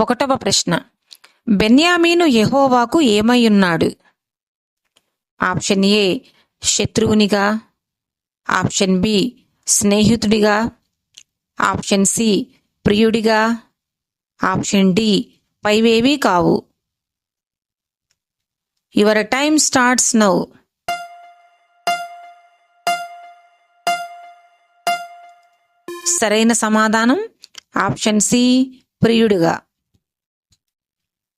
ఒకటవ ప్రశ్న. బెన్యామీను యహోవాకు ఏమై ఉన్నాడు ఆప్షన్ ఏ శత్రువునిగా. ఆప్షన్ బి స్నేహితుడిగా. ఆప్షన్ సి ప్రియుడిగా. ఆప్షన్ డి పైవేవీ కావు. Your time starts now. సరైన సమాధానం ఆప్షన్ సి ప్రియుడిగా.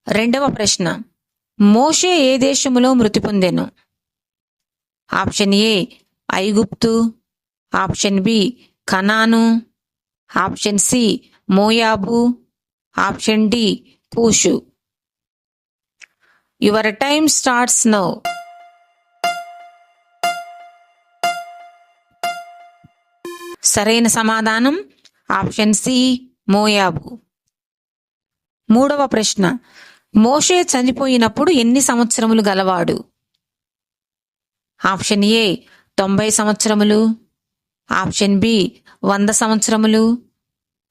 రెండవ ప్రశ్న. మోషే ఏ దేశములో మృతి పొందెను? ఆప్షన్ ఏ ఐగుప్తు. ఆప్షన్ బి కనాను. ఆప్షన్ సి మోయాబు. Option D కూషు. Your time starts now. సరైన సమాధానం? ఆప్షన్ సి మోయాబు. మూడవ ప్రశ్న. మోషే చనిపోయినప్పుడు ఎన్ని సంవత్సరములు గలవాడు? ఆప్షన్ ఏ తొంభై సంవత్సరములు. ఆప్షన్ బి వంద సంవత్సరములు.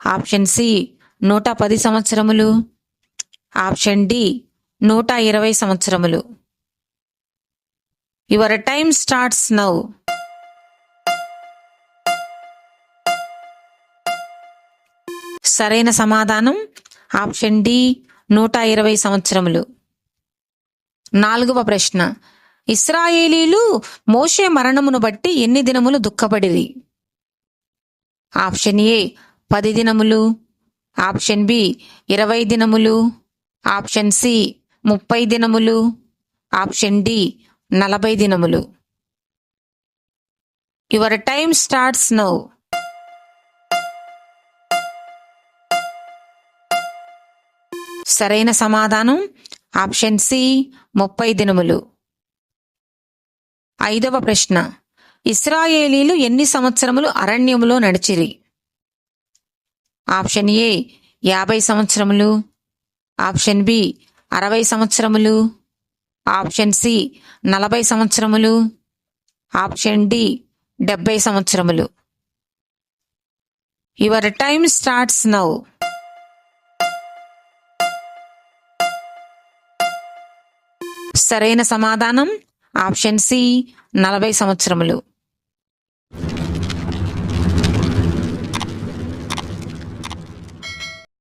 ఆప్షన్ సి నూట పది సంవత్సరములు. ఆప్షన్ డి నూట ఇరవై సంవత్సరములు. యువర్ టైమ్ స్టార్ట్స్ నౌ సరైన సమాధానం ఆప్షన్ డి నూట ఇరవై సంవత్సరములు. నాలుగవ ప్రశ్న. ఇస్రాయేలీలు మోషే మరణమును బట్టి ఎన్ని దినములు దుఃఖపడిరి? ఆప్షన్ ఏ పది దినములు. ఆప్షన్ బి ఇరవై దినములు. ఆప్షన్ సి ముప్పై దినములు. ఆప్షన్ డి నలభై దినములు. Your time starts now. సరైన సమాధానం? ఆప్షన్ సి ముప్పై దినములు. ఐదవ ప్రశ్న. ఇస్రాయేలీలు ఎన్ని సంవత్సరములు అరణ్యములో నడిచిరి? ఆప్షన్ ఏ యాభై సంవత్సరములు. ఆప్షన్ బి అరవై సంవత్సరములు. ఆప్షన్ సి నలభై సంవత్సరములు. ఆప్షన్ డి డెబ్బై సంవత్సరములు. Your time starts now. సరైన సమాధానం? ఆప్షన్ సి నలభై సంవత్సరములు.